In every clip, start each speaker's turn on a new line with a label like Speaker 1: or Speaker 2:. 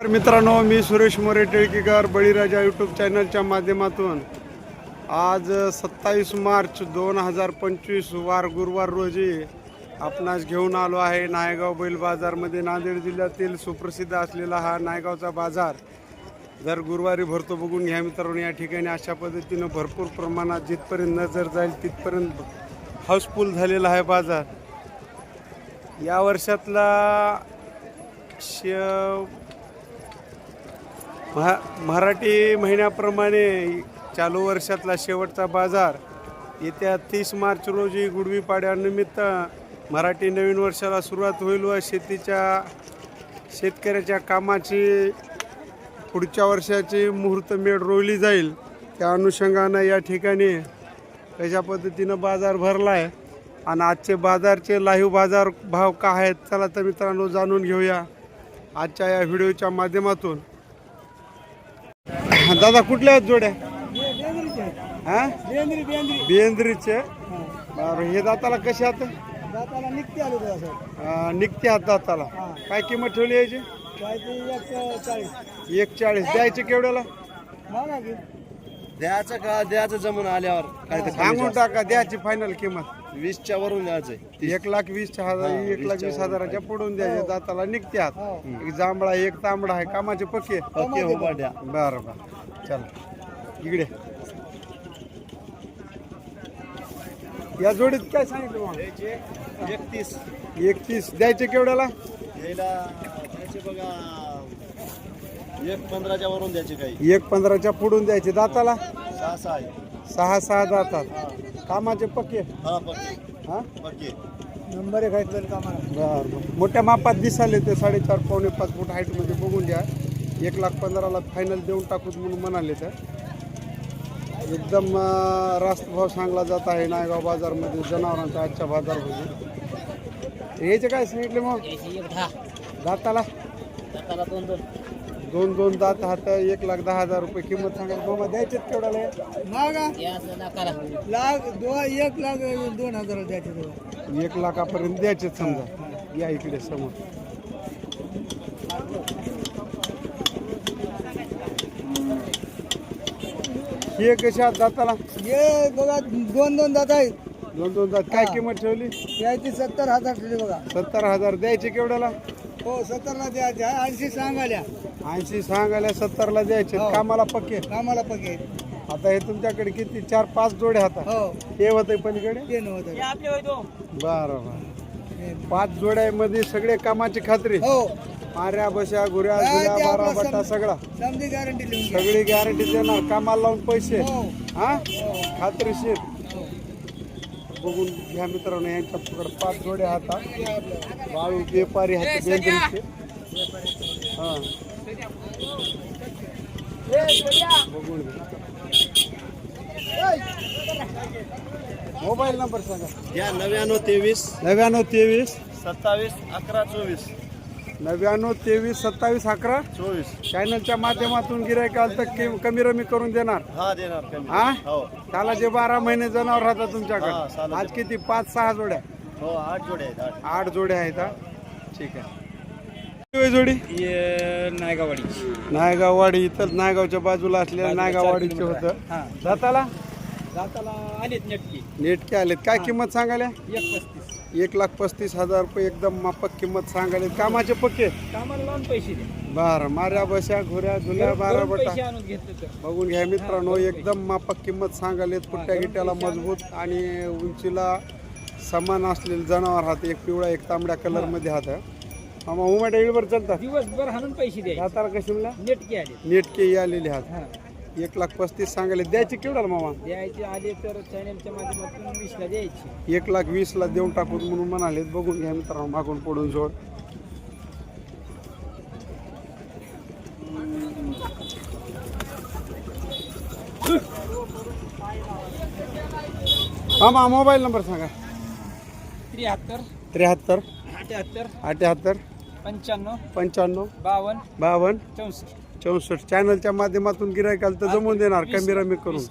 Speaker 1: तर मित्रांनो मी सुरेश मोरे टिळकेकर बळीराजा यूट्यूब चॅनलच्या माध्यमातून आज सत्तावीस मार्च दोन हजार पंचवीस वार गुरुवार रोजी आपणास घेऊन आलो आहे नायगाव बैल बाजारमध्ये. नांदेड जिल्ह्यातील सुप्रसिद्ध असलेला हा नायगावचा बाजार जर गुरुवारी भरतो बघून घ्या मित्रांनो. या ठिकाणी अशा पद्धतीनं भरपूर प्रमाणात जिथपर्यंत नजर जाईल तिथपर्यंत हाऊसफुल झालेला आहे बाजार. या वर्षातला श महा मराठी महिन्याप्रमाणे चालू वर्षातला शेवटचा बाजार येत्या तीस मार्च रोजी गुढवीपाड्यानिमित्त मराठी नवीन वर्षाला सुरुवात होईल व शेतीच्या शेतकऱ्याच्या कामाची पुढच्या वर्षाची मुहूर्तमेढ रोवली जाईल. त्या अनुषंगानं या ठिकाणी कशा पद्धतीनं बाजार भरला आहे आणि आजचे बाजारचे लाईव्ह बाजार भाव का आहेत चला तर मित्रांनो जाणून घेऊया. आजच्या या व्हिडिओच्या माध्यमातून दादा कुठल्या आहेत जोड्या? हा?
Speaker 2: बेंद्री बेंद्री
Speaker 1: बियंद्रीचे बरं हे दाताला कसे आहेत?
Speaker 2: दाताला निघते आलो तुला सर
Speaker 1: अं, निघते हात दाताला. काय किंमत ठेवली याची?
Speaker 2: एक चाळीस
Speaker 1: द्यायचे केवढ्याला?
Speaker 3: द्यायचं का? द्यायचं जमून आल्यावर. काय तर
Speaker 1: सांगून टाका द्यायची फायनल किंमत.
Speaker 3: वीसच्या वरून द्यायचंय
Speaker 1: एक लाख वीस हजार एक लाख वीस हजाराच्या पडून द्यायचे दाताला निघते हात
Speaker 2: हो.
Speaker 1: एक जांभळा एक तांबडा आहे कामाचे पक्के.
Speaker 3: ओके हो
Speaker 1: बरं बरं. चल. इकडे. या जोडीत काय सांगितलं मग?
Speaker 3: एकतीस.
Speaker 1: एकतीस. द्यायचे केवढ्याला?
Speaker 3: एक पंधराच्या वरून द्यायचे काही.
Speaker 1: एक पंधराच्या पुढून द्यायचे. दाताला?
Speaker 3: सहा सहा आहे.
Speaker 1: सहा सहा दातात. कामाचे पक्के?
Speaker 3: हा पक्के.
Speaker 1: हा?
Speaker 3: पक्के.
Speaker 2: नंबर एक आहेत कामाला
Speaker 1: बरं मोठ्या मापात दिसाले ते साडेचार पावणे पाच फूट हाईटमध्ये बघून द्या एक लाख पंधराला फायनल देऊन टाकूत म्हणून म्हणाले तर. एकदम रास्तभाव रास्त भाव सांगला जात आहे नायगाव बाजारमध्ये जनावरांचा आजच्या बाजारमध्ये. यायचे काय सांगितले मग? दाताला?
Speaker 2: दोन दोन
Speaker 1: दोन दोन दात हात एक लाख दहा हजार रुपये किंमत सांगायला मामा द्यायचे केवढ्याला?
Speaker 2: लाख एक लाख दोन हजार द्यायचे
Speaker 1: एक लाखापर्यंत द्यायचे समजा. या इकडे समोर. हे कशा दाताला?
Speaker 2: ये बघा दोन दोन दात आहेत.
Speaker 1: दोन दोन दात. काय किंमत ठेवली?
Speaker 2: याची सत्तर हजार ठेवली बघा.
Speaker 1: सत्तर हजार. द्यायचे केवढ्याला?
Speaker 2: हो सत्तरला द्यायचे. ऐंशी सांगाल्या.
Speaker 1: ऐंशी सांगायला सत्तरला द्यायचे.
Speaker 2: हो.
Speaker 1: कामाला पक्के?
Speaker 2: कामाला पके
Speaker 1: आता हे तुमच्याकडे किती? चार पाच जोडे हातात
Speaker 2: हो.
Speaker 1: हे होते पलीकडे?
Speaker 2: ते. नव्हतं
Speaker 1: बरं. बरं पाच जोड्यामध्ये सगळे कामाची खात्री?
Speaker 2: हो.
Speaker 1: माऱ्या बशा गुऱ्या गुऱ्या बारा बट्टा सगळा.
Speaker 2: समजी गॅरंटी लिहून घ्या.
Speaker 1: सगळी गॅरंटी देणार कामाला लावून पैसे.
Speaker 2: हो.
Speaker 1: हा?
Speaker 2: हो.
Speaker 1: खात्रीशीर.
Speaker 2: हो.
Speaker 1: बघून घ्या मित्रांनो यांच्या पकड पाच जोडे हातात बाळू व्यापारी हात बेंद्रीचे हा. बघून घ्या. मोबाईल नंबर सांगा.
Speaker 3: द्या नव्याण्णव तेवीस
Speaker 1: नव्याण्णव तेवीस.
Speaker 3: सत्तावीस अकरा चोवीस.
Speaker 1: नव्याण्णव तेवीस सत्तावीस अकरा?
Speaker 3: चोवीस.
Speaker 1: चॅनलच्या माध्यमातून गिरायक आलं तर कि- कमी रमी करून देणार?
Speaker 3: हा देणार कमी
Speaker 1: हा?
Speaker 3: हो.
Speaker 1: त्याला जे बारा महिने जनावर राहतात
Speaker 3: हा,
Speaker 1: तुमच्याकडे. आज किती? पाच सहा जोड्या?
Speaker 3: हो आठ जोडे आहेत आठ.
Speaker 1: आठ जोड्या आहेत हा? ठीक आहे. किती जोडी?
Speaker 2: नायगावाडी
Speaker 1: नायगाववाडी. इथं नायगावच्या बाजूला असलेल्या नायगाववाडीचे होतं.
Speaker 2: हा.
Speaker 1: जाताला
Speaker 2: दाताला आलेत नेटकी.
Speaker 1: नेटके आलेत. काय किंमत सांगाल्या
Speaker 2: एक पस्तीस.
Speaker 1: एक लाख पस्तीस हजार रुपये एकदम मापक किंमत सांगाले कामाचे पक्के?
Speaker 2: कामाला लावून पैसे द्या
Speaker 1: बरं माऱ्या बशा घुऱ्या धुल्या बारा
Speaker 2: दोन पैसे
Speaker 1: बटा
Speaker 2: आणून घेतले तर.
Speaker 1: बघून घ्या मित्रांनो एकदम मापक किंमत सांगालेत पुट्ट्या गिट्ट्याला मजबूत आणि उंचीला समान असलेले जनावर हात एक पिवळा एक तांबड्या कलरमध्ये हात उमाट्या इळवर चालतात.
Speaker 2: दिवसभर हाणून पैसे
Speaker 1: दाताला कशी म्हणला
Speaker 2: नेटके आले.
Speaker 1: नेटके आलेले हात
Speaker 2: हा.
Speaker 1: एक लाख पस्तीस सांगाले द्यायचे केवढ्याला मामा?
Speaker 2: द्यायचे आले तर चॅनलच्या माध्यमातून वीसला द्यायचे.
Speaker 1: एक लाख वीसला देऊन टाकून म्हणून म्हणाले बघून घ्या मित्रांनो मागून पडून जोड मामा मोबाईल नंबर सांगा.
Speaker 2: त्र्याहत्तर.
Speaker 1: त्र्याहत्तर.
Speaker 2: अठ्याहत्तर.
Speaker 1: अठ्याहत्तर.
Speaker 2: पंच्याण्णव.
Speaker 1: पंच्याण्णव.
Speaker 2: बावन्न.
Speaker 1: बावन्न.
Speaker 2: चौसष्ट.
Speaker 1: चौसष्ट चॅनलच्या माध्यमातून गिरायकाल तर जमून देणार कमी रमी करून.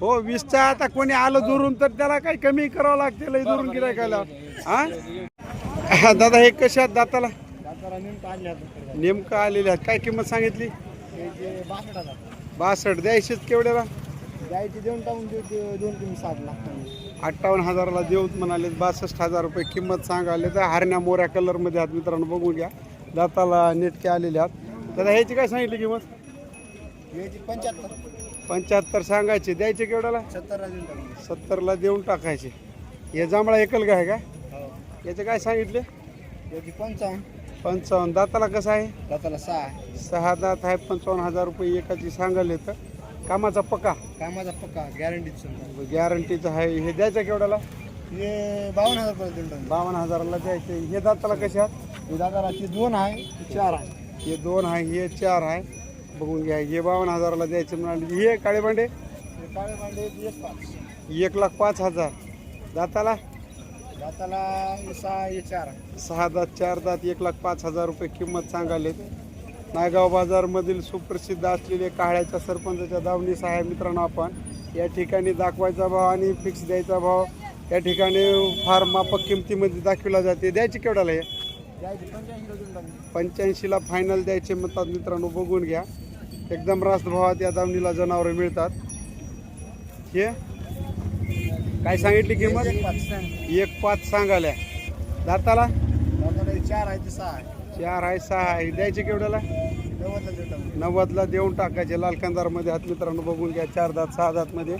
Speaker 1: हो वीसचा आता कोणी आलं दुरून तर त्याला काही कमी करावं लागते लय दुरून गिरायकाला हा? दादा हे कशा आहेत दाताला?
Speaker 2: नेमकं
Speaker 1: आलेले आहेत. काय किंमत सांगितली?
Speaker 2: बासष्ट.
Speaker 1: द्यायचीच केवढ्याला?
Speaker 2: द्यायचे देऊन टाकून दोन किमी साठ लाख
Speaker 1: अठ्ठावन्न हजाराला देऊत म्हणाले बासष्ट हजार रुपये किंमत सांगाले तर हरण्या मोऱ्या कलरमध्ये आहेत मित्रांनो. बघून घ्या. दाताला नेटके आलेले आहेत. दादा ह्याची काय सांगितली किंमत?
Speaker 2: पंच्याहत्तर.
Speaker 1: पंच्याहत्तर सांगायचे. द्यायचे केवढ्याला?
Speaker 2: टाकून.
Speaker 1: सत्तरला देऊन टाकायचे. हे जांभळा एकल काय का?
Speaker 2: हो.
Speaker 1: याचे काय सांगितले?
Speaker 2: याची पंचावन्न.
Speaker 1: पंचावन्न. दाताला कसं आहे?
Speaker 2: दाताला सहा आहे.
Speaker 1: सहा दात आहे पंचावन्न हजार रुपये एकाची सांगाले तर. कामाचा पक्का?
Speaker 2: कामाचा पक्का गॅरंटी समजा.
Speaker 1: गॅरंटीचा आहे. हे द्यायचं केवढ्याला?
Speaker 2: हे बावन्न हजार पर्यंत देऊन टाकून.
Speaker 1: बावन्न हजाराला द्यायचे. हे दाताला कशा
Speaker 2: हे दाताला ती दोन आहे ती चार आहे.
Speaker 1: हे दोन आहे हे चार आहे. बघून घ्या हे बावन्न हजाराला द्यायचे म्हणाले. हे काळे भांडे?
Speaker 2: काळे भांडे एक पाच.
Speaker 1: एक लाख पाच हजार. दाताला?
Speaker 2: दाताला सहा हे चार
Speaker 1: सहा दात चार दात एक लाख पाच हजार रुपये किंमत सांगाले नायगाव बाजारमधील सुप्रसिद्ध असलेले काळ्याच्या सरपंचाच्या दावणीस आहे मित्रांनो आपण या ठिकाणी दाखवायचा भाव आणि फिक्स द्यायचा भाव या ठिकाणी फार माफक किमतीमध्ये दाखविला जाते. द्यायची केवढ्याला हे?
Speaker 2: पंच्याऐंशीला
Speaker 1: फायनल द्यायचे म्हणतात मित्रांनो बघून घ्या. एकदम रास्त भावात या दावणीला जनावरं मिळतात. हे? काय सांगितली किंमत?
Speaker 2: एक पाच
Speaker 1: सांगाल्या दाताला?
Speaker 2: चार आहे ते सहा
Speaker 1: चार आहे सहा आहे. द्यायचे केवढ्याला?
Speaker 2: नव्वदला देऊन
Speaker 1: टाकायचे. लाल कंदारमध्ये हात मित्रांनो बघून घ्या. चार दात सहा दातमध्ये.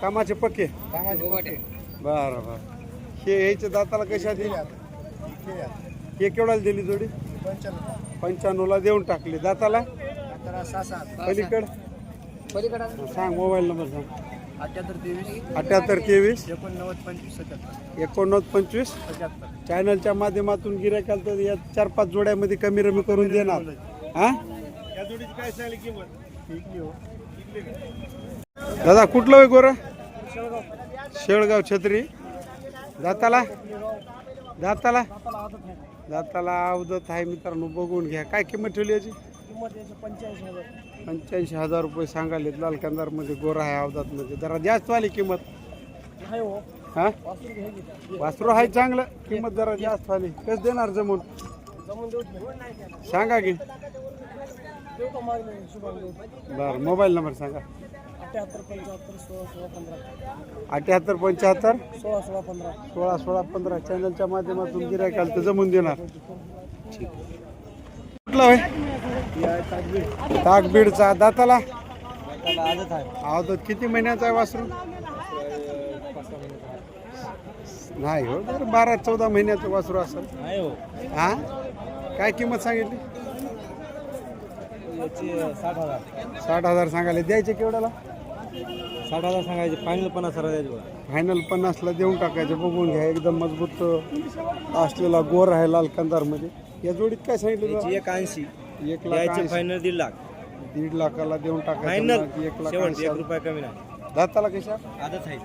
Speaker 1: कामाचे पक्के?
Speaker 2: कामाचे पट्टे
Speaker 1: बरं बरं. हे यायचे दाताला कशा दिली
Speaker 2: एक
Speaker 1: हे दिली जोडी? पंच्याण्णवला देऊन टाकली. दाताला?
Speaker 2: दाताला
Speaker 1: पलीकड? सांग मोबाईल नंबर सांग.
Speaker 2: अठ्याहत्तर तेवीस. एकोणनव्वद पंचवीस.
Speaker 1: चॅनलच्या माध्यमातून गिरायकाल तर या चार पाच जोड्यामध्ये कमी रमी करून देणार. हा? दादा कुठलं होय गोर? शेळगाव छत्री. जाताला जाताला दाताला अवदत आहे मित्रांनो बघून घ्या. काय किंमत ठेवली याची?
Speaker 2: किंमत याची पंच्याऐंशी हजार.
Speaker 1: पंच्याऐंशी हजार रुपये सांगाले लाल कंदारमध्ये गोरा आहे अवदातमध्ये जरा जास्त वाली किंमत.
Speaker 2: हो.
Speaker 1: हा?
Speaker 2: वासरू घ्यायची
Speaker 1: वासरू आहे चांगलं. किंमत जरा जास्त वाली. कसं देणार जमून?
Speaker 2: जमून देऊ की?
Speaker 1: सांगा की.
Speaker 2: देऊ का मागणी शुभांग. देऊ
Speaker 1: बरं मोबाईल नंबर सांगा.
Speaker 2: अठ्याहत्तर पंच्याहत्तर सोळा सोळा पंधरा.
Speaker 1: अठ्याहत्तर पंच्याहत्तर?
Speaker 2: सोळा सोळा पंधरा.
Speaker 1: सोळा सोळा पंधरा. चॅनलच्या माध्यमातून गिरायकाल तर जमून देणार. कुठला होय? ताकबीडचा दाताला?
Speaker 2: आजच आहे
Speaker 1: किती महिन्याचा आहे वासरू? नाही हो तर बारा चौदा महिन्याचं वासरू असेल.
Speaker 2: हो.
Speaker 1: हा? काय किंमत सांगितली?
Speaker 2: याची साठ हजार.
Speaker 1: साठ हजार सांगायला. द्यायचे केवढ्याला?
Speaker 2: साठ हजार सांगायचे फायनल पन्नास हजार द्यायचे बघा.
Speaker 1: फायनल पन्नासला देऊन टाकायचे बघून घ्या एकदम मजबूत असलेला गोर आहे लाल कंदारमध्ये. या जोडीत काय सांगितलं
Speaker 2: याची एक ऐंशी?
Speaker 1: एक लाख
Speaker 2: द्यायचे
Speaker 1: ऐंशी.
Speaker 2: फायनल दीड लाख.
Speaker 1: दीड लाखाला देऊन टाकायचं
Speaker 2: फायनल
Speaker 1: एक लाख
Speaker 2: शेवट
Speaker 1: ऐंशी
Speaker 2: एक
Speaker 1: हजार.
Speaker 2: रुपया कमी नाही.
Speaker 1: दाताला कशा?
Speaker 2: आजच आहे.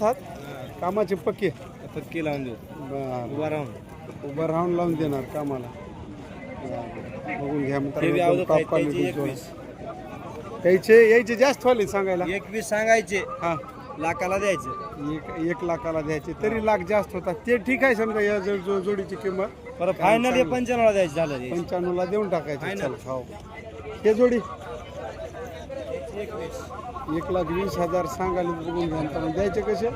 Speaker 1: हात? कामाचे पक्के?
Speaker 2: पक्की लावून देऊ.
Speaker 1: बरं.
Speaker 2: उभा राहून.
Speaker 1: उभं राहून लावून देणार कामाला. बघून घ्या
Speaker 2: ते बी आवडत
Speaker 1: मित्रांनो
Speaker 2: आहेत, त्याची एकवीस.
Speaker 1: यायचे यायचे जास्त वाले सांगायला.
Speaker 2: एकवीस सांगायचे.
Speaker 1: हा.
Speaker 2: लाखाला द्यायचे.
Speaker 1: एक एक लाखाला द्यायचे. तरी लाख जास्त होतात ते ठीक आहे समजा या जो- जो- जोडीची किंमत.
Speaker 2: बरं फायनल हे पंच्याण्णवला द्यायचे झालं ते.
Speaker 1: पंच्याण्णवला देऊन टाकायचे.
Speaker 2: Final.
Speaker 1: चल हो. हे जोडी. एक लाख वीस हजार सांगायला बघून घ्या. द्यायचे कसे?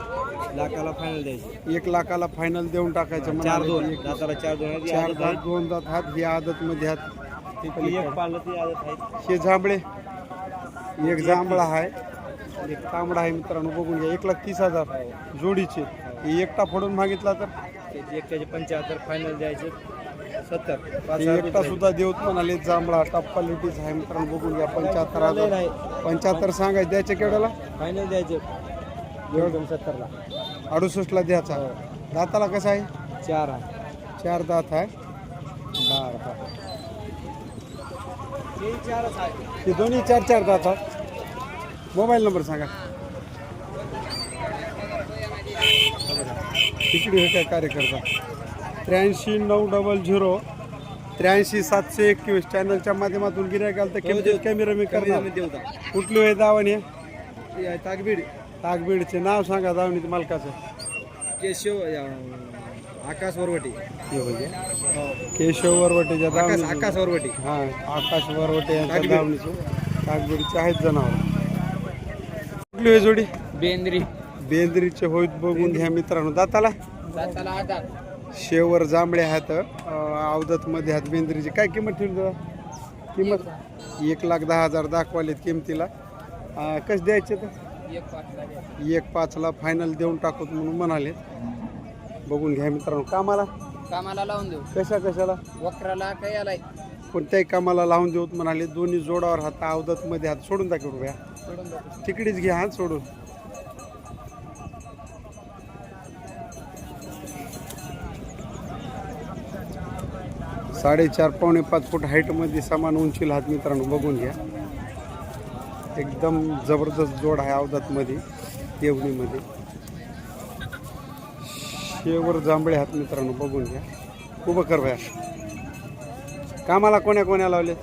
Speaker 2: लाखाला फायनल द्यायचे.
Speaker 1: एक लाखाला फायनल देऊन टाकायचं
Speaker 2: चार
Speaker 1: म्हणाले.
Speaker 2: दोन.
Speaker 1: एक-
Speaker 2: दाताला चार दोन
Speaker 1: चार
Speaker 2: आदत
Speaker 1: दात. दोन दात हात ही आदत मध्ये हात
Speaker 2: ती एक पाळलं ती आदत आहे.
Speaker 1: हे जांभळे. एक जांभळा आहे एक तांबडा आहे मित्रांनो बघून घ्या. एक लाख तीस हजार जोडीचे. हे एकटा फोडून मागितला तर?
Speaker 2: एकट्याचे पंच्याहत्तर फायनल द्यायचे. सत्तर
Speaker 1: हे एकटा. सुद्धा देऊत म्हणाले जांभळा टॉप क्वालिटीचा आहे मित्रांनो बघून घ्या. पंच्याहत्तर हजार. पंच्याहत्तर सांगायचे द्यायचे केवढ्याला?
Speaker 2: फायनल द्यायचे. दोन सत्तरला.
Speaker 1: अडुसष्टला द्यायचा. दाताला कसा आहे?
Speaker 2: चार आहे.
Speaker 1: चार दात आहे. बर बर. हे दोन्ही चार चार दात आहेत. मोबाईल नंबर सांगा. तिकडे हे काय कार्यकर्ता? त्र्याऐंशी नऊ डबल झिरो त्र्याऐंशी सातशे एकवीस चॅनलच्या माध्यमातून गिरायक आलं तर किमतीत कमी रमी करणार कुठली आहे दावणी
Speaker 2: ताकबीड.
Speaker 1: ताकबीडचे नाव सांगा दावणीत मालकाचं.
Speaker 2: केशव आकाश वरवटी.
Speaker 1: हे बघा केशव दावणीचे
Speaker 2: आकाश वरवटी.
Speaker 1: हा आकाश वरवटे यांच्या दावणीचे कागबडीचे आहेत जनावर. कुठली होय जोडी?
Speaker 4: बेंद्री.
Speaker 1: बेंद्रीचे होईत बघून घ्या मित्रांनो. दाताला?
Speaker 4: दाताला आधार.
Speaker 1: शेवर जांभळे आहेत अवदत मध्ये आहेत बेंद्रीची. काय किंमत ठेवली दादा किंमत? एक लाख दहा हजार दाखवालेत किमतीला. कसे द्यायचे तर
Speaker 4: एक पाच
Speaker 1: एक पाचला फायनल देऊन टाकू म्हणून म्हणाले बघून घ्या मित्रांनो. कामाला?
Speaker 4: कामाला लावून देऊ.
Speaker 1: कशा कशाला?
Speaker 4: वक्राला काही आलाय.
Speaker 1: कोणत्याही कामाला लावून देऊत म्हणाले दोन्ही जोडावर हात अवदत मध्ये हात सोडून टाकू रुपया
Speaker 4: सोडून
Speaker 1: तिकडेच घ्या हात सोडून. साडेचार पावणे पाच फूट हाईटमध्ये समान उंचीला हात मित्रांनो बघून घ्या. एकदम जबरदस्त जोड आहे अवधातमध्ये देवणीमध्ये शेवर जांभळे हात मित्रांनो बघून घ्या. उभं कर भया कामाला कोण्या कोण्या लावले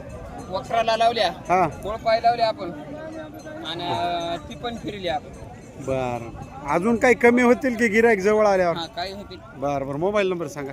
Speaker 4: वक्राला लावल्या.
Speaker 1: हा.
Speaker 4: कोळपाय लावल्या आपण? आणि ती पण फिरली आपण.
Speaker 1: बर. अजून काही कमी होतील की गिराईक जवळ आल्यावर?
Speaker 4: हा काही होती
Speaker 1: बर बर. मोबाईल नंबर सांगा.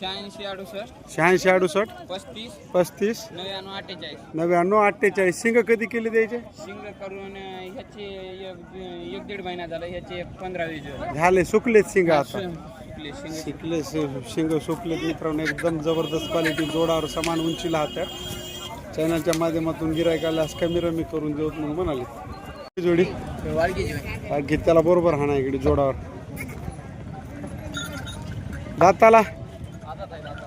Speaker 4: शहाऐंशी अडुसष्ट
Speaker 1: शहाऐंशी अडुसष्ट
Speaker 4: पस्तीस
Speaker 1: पस्तीस
Speaker 4: नव्याण्णव अठ्ठेचाळीस.
Speaker 1: नव्याण्णव अठ्ठेचाळीस. सिंग कधी केले द्यायचे?
Speaker 4: शिंग करून अं, ह्याचे एक एक दीड महिना झाला ह्याचे एक पंधरा वीस दिवस.
Speaker 1: झाले सुकलेत शिंग आता.
Speaker 4: सुकले, शिंग.
Speaker 1: शिकले शिंग सुकलेत मित्रांनो एकदम जबरदस्त क्वालिटी जोडावर समान उंचीला हातात. चॅनलच्या माध्यमातून गिराईक आल्यास कमी रमी करून देऊत म्हणून म्हणाले. जोडी? त्याला बरोबर हाणा इकडे जोडावर. दाताला.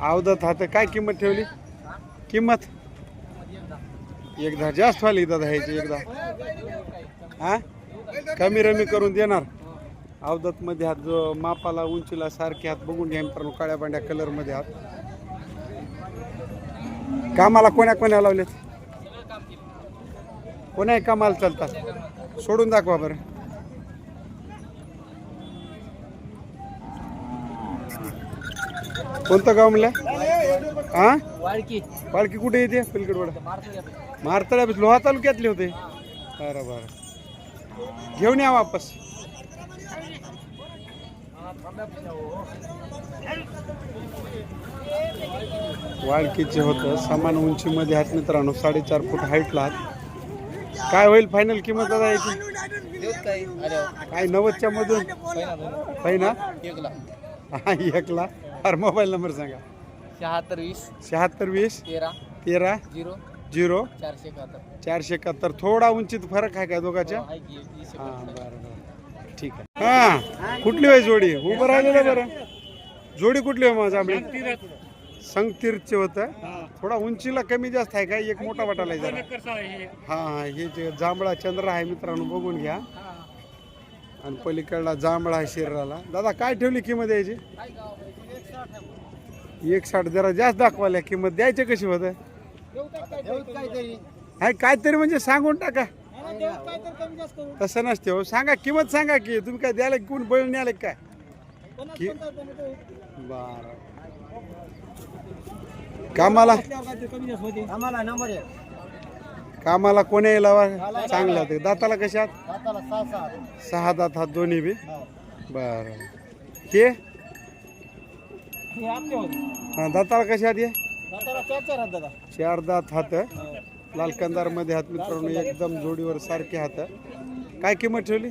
Speaker 1: अवधात हात काय किंमत ठेवली? किंमत? एकदा जास्त व्हाली एकदा ह्याची एकदा. हा? कमी रमी करून देणार. अवदत मध्ये हात जो मापाला उंचीला सारखे हात बघून घ्या मित्रांनो काळ्या पांढऱ्या कलरमध्ये हात. कामाला कोण्या कोण्या लावलेत? कोण्याही कामाला चालतात? सोडून दाखवा बरं. कोणतं गाव म्हणलं? हा
Speaker 4: वाळकी.
Speaker 1: पालखी कुठे येते? पिलकडवड मारतळ्या लोहा तालुक्यातले होते. बरं बरं. घेऊन या वापस. वाळकीचे होतं. समान उंचीमध्ये आहेत मित्रांनो. साडेचार फूट हाईटला काय होईल फायनल किंमत याची?
Speaker 4: अरे
Speaker 1: काय नव्वदच्या मधून?
Speaker 4: पहिला दोन.
Speaker 1: आहे ना
Speaker 4: एकला.
Speaker 1: हा एकला. अरे मोबाईल नंबर सांगा.
Speaker 4: शहात्तर वीस
Speaker 1: शहात्तर वीस
Speaker 4: तेरा
Speaker 1: तेरा
Speaker 4: झिरो
Speaker 1: झिरो
Speaker 4: चारशे एकाहत्तर.
Speaker 1: चारशे एकाहत्तर. थोडा उंचीत फरक आहे का दोघांच्या?
Speaker 4: आहे की वीस
Speaker 1: हा बरं बरं. ठीक आहे. हा कुठली होय जोडी? उभं राहिलेलं बरं. जोडी कुठली हो माझा आपली? संगतीरचे होतं. थोडा उंचीला कमी जास्त आहे का? एक मोठा वाटायला जरा. हा हा हे जे जांभळा चंद्र आहे मित्रांनो बघून घ्या. आणि पलीकडला जांभळा आहे शरीराला. दादा काय ठेवली किंमत यायची एक साठ जरा जास्त दाखवाल्या किंमत द्यायची कशी होत? हाय काहीतरी म्हणजे सांगून टाका. तसं नसते हो. सांगा किंमत सांगा की. तुम्ही काय द्यायला की कोण बैल न्यायला काय? कि बर. कामाला
Speaker 2: आहे
Speaker 1: कामाला कोणी लावा चांगला ते दाताला कशात
Speaker 2: सहा
Speaker 1: दात हात दोन्ही बी. बर. हे हा दाताला ये
Speaker 2: दाताला चार चार हात दादा.
Speaker 1: चार दात हात. लाल कंदारमध्ये हात मित्रांनो एकदम जोडीवर सारखे हात. काय किंमत ठेवली?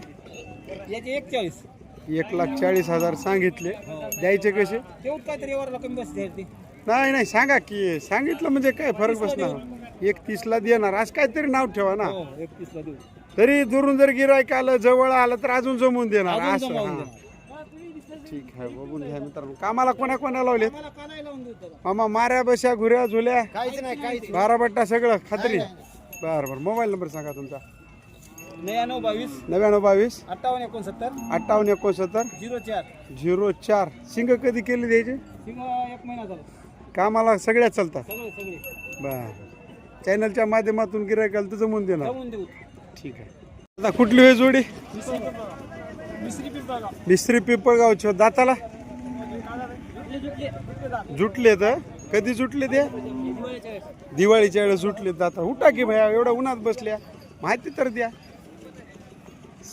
Speaker 4: याचे एक चाळीस
Speaker 1: एक लाख चाळीस हजार सांगितले. द्यायचे कसे?
Speaker 4: काहीतरी वरला कमी
Speaker 1: नाही नाही सांगा की सांगितलं म्हणजे काय फरक बसणार? एक तीसला देणार. आज काहीतरी नाव ठेवा ना.
Speaker 4: एकतीसला देऊ.
Speaker 1: तरी दुरून जर गिरायक आलं जवळ आलं तर अजून जमवून देणार. असं हा. ठीक आहे बघून घ्या मित्रांनो. कामाला कोणा कोणा लावले मामा माऱ्या बशा घुऱ्या झुल्या
Speaker 2: काहीच नाही काहीच
Speaker 1: बारा बट्टा सगळं खात्री. बरं बरं. मोबाईल नंबर सांगा तुमचा.
Speaker 4: नव्याण्णव बावीस.
Speaker 1: नव्याण्णव बावीस.
Speaker 4: अठ्ठावन्न एकोणसत्तर.
Speaker 1: अठ्ठावन्न एकोणसत्तर.
Speaker 4: झिरो चार.
Speaker 1: झिरो चार. सिंग कधी केली द्यायची?
Speaker 4: सिंग एक महिना झाला.
Speaker 1: कामाला सगळ्या चालतात.
Speaker 4: सगळे सगळे.
Speaker 1: बर. चॅनलच्या माध्यमातून गिरायक आलं तर जमवून देणार.
Speaker 4: जाऊन देऊ.
Speaker 1: ठीक आहे. आता कुठली होय जोडी? मिस्त्री पिंपळगावची हो. दाताला? जुटले तर कधी जुटले ते? दिवाळीच्या वेळेस सुटले दाता. उठा की भया एवढ्या उन्हात बसल्या. माहिती तर द्या.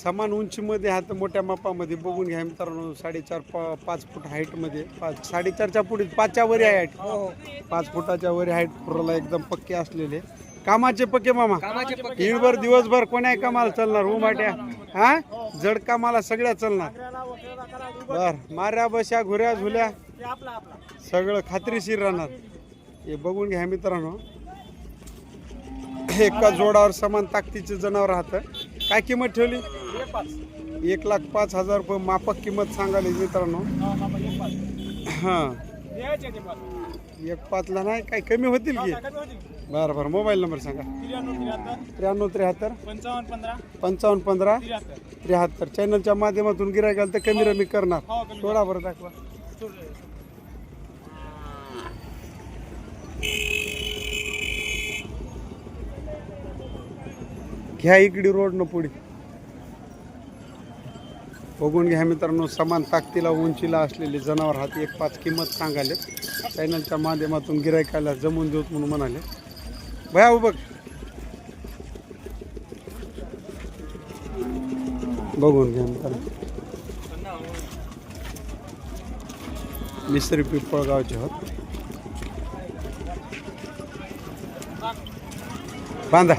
Speaker 1: समान उंचीमध्ये हात मोठ्या मापामध्ये बघून घ्या मित्रांनो. साडेचार पा पाच फूट हाईटमध्ये. पाच साडेचारच्या पुढे पाचच्या वरी हाईट. पाच फुटाच्या वरी हाईट पुराला एकदम पक्के असलेले. कामाचे पक्के मामा. दिनभर दिवसभर कोण्या कामाला चालणार उमाट्या हा? जड कामाला सगळ्या चालणार. बर माऱ्या बशा घुऱ्या झुल्या. सगळं खात्रीशीर राहणार. हे बघून घ्या मित्रांनो. एका जोडावर समान ताकदीचे जनावर राहतं. काय किंमत ठेवली? एक लाख पाच हजार रुपये माफक किंमत सांगाली मित्रांनो. हां. एक पाचला नाही? काय कमी होतील की? बरं बरं. मोबाईल नंबर सांगा. त्र्याण्णव त्र्याहत्तर.
Speaker 2: पंचावन्न पंधरा.
Speaker 1: पंचावन्न पंधरा. त्र्याहत्तर. चॅनलच्या माध्यमातून गिरायकाल तर कमी रमी करणार. सोडा बरं दाखवा. घ्या इकडे रोड न पुढे. बघून घ्या मित्रांनो समान ताकदीला उंचीला असलेले जनावर हात एक पाच किंमत सांगाले चॅनलच्या माध्यमातून गिरायकाला जमून देऊत म्हणून म्हणाले. भया बघ. बघून घ्या मित्रांनो मिसरी पिंपळगावचे होत बांधा.